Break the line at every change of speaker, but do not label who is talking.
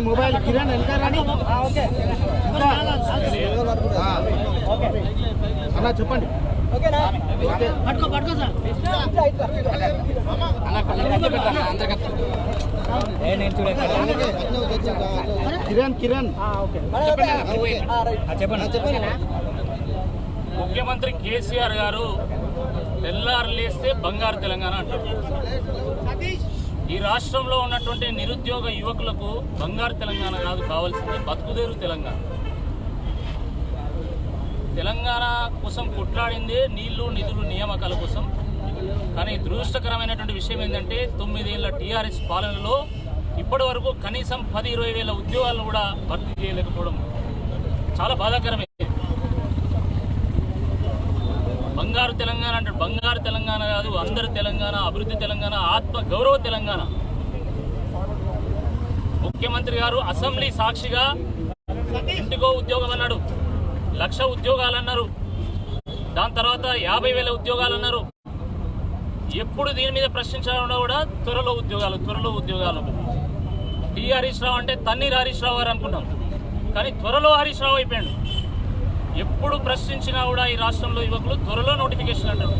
Mobile Kiran వెనక రాని ఇంకా. ఆ. అన్న చెప్పండి. కిరణ్ కిరణ్. చెప్పండి చెప్పండి.
ముఖ్యమంత్రి కేసీఆర్ గారు తెల్లారు లేస్తే బంగారు తెలంగాణ అంటారు. ఈ రాష్ట్రంలో ఉన్నటువంటి నిరుద్యోగ యువకులకు బంగారు తెలంగాణ కాదు కావాల్సింది బతుకుదేరు తెలంగాణ. తెలంగాణ కోసం కొట్లాడిందే నీళ్ళు నిధులు నియామకాల కోసం. కానీ దురదృష్టకరమైనటువంటి విషయం ఏంటంటే తొమ్మిదేళ్ళ టీఆర్ఎస్ పాలనలో ఇప్పటి వరకు కనీసం పది ఇరవై వేల ఉద్యోగాలను కూడా భర్తీ చేయలేకపోవడం చాలా బాధాకరమే బంగారు తెలంగాణ అంటే బంగారు తెలంగాణ కాదు అందరు తెలంగాణ అభివృద్ధి తెలంగాణ ఆత్మ గౌరవ తెలంగాణ. ముఖ్యమంత్రి గారు అసెంబ్లీ సాక్షిగా ఇంటికో ఉద్యోగం అన్నాడు. లక్ష ఉద్యోగాలు అన్నారు దాని తర్వాత యాభై వేల ఉద్యోగాలు అన్నారు ఎప్పుడు దీని మీద ప్రశ్నించాలన్నా కూడా త్వరలో ఉద్యోగాలు త్వరలో ఉద్యోగాలు. టీ హరీష్ రావు అంటే తన్నీర్ హరీష్ రావు గారు అనుకున్నాం. కానీ త్వరలో హరీష్ రావు అయిపోయాడు. ఎప్పుడు ప్రశ్నించినా కూడా ఈ రాష్ట్రంలో యువకులు త్వరలో నోటిఫికేషన్ అంటారు.